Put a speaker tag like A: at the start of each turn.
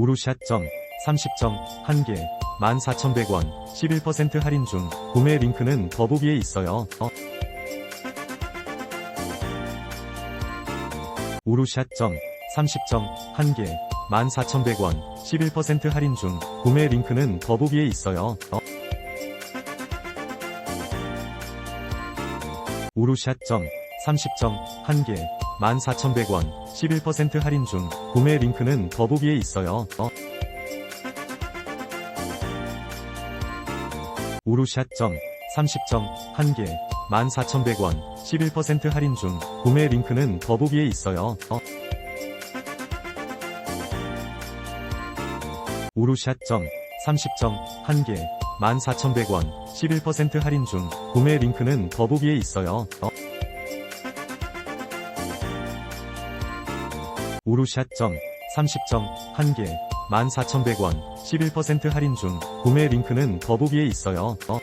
A: 우루샷 점 30점 1개 14,100원 11% 할인 중 구매 링크는 더보기에 있어요. 어. 우루샷 점 30점 1개 14,100원 11% 할인 중 구매 링크는 더보기에 있어요. 어. 우루샷 점 30점 1개 14,100원 11% 할인 중 구매 링크는 더보기에 있어요. 어. 우루샷점 30점 1개 14,100원 11% 할인 중 구매 링크는 더보기에 있어요. 어. 우루샷점 30점 1개 14,100원 11% 할인 중 구매 링크는 더보기에 있어요. 어. 우루샷점 30점 1개 14,100원 11% 할인 중 구매 링크는 더보기에 있어요. 어.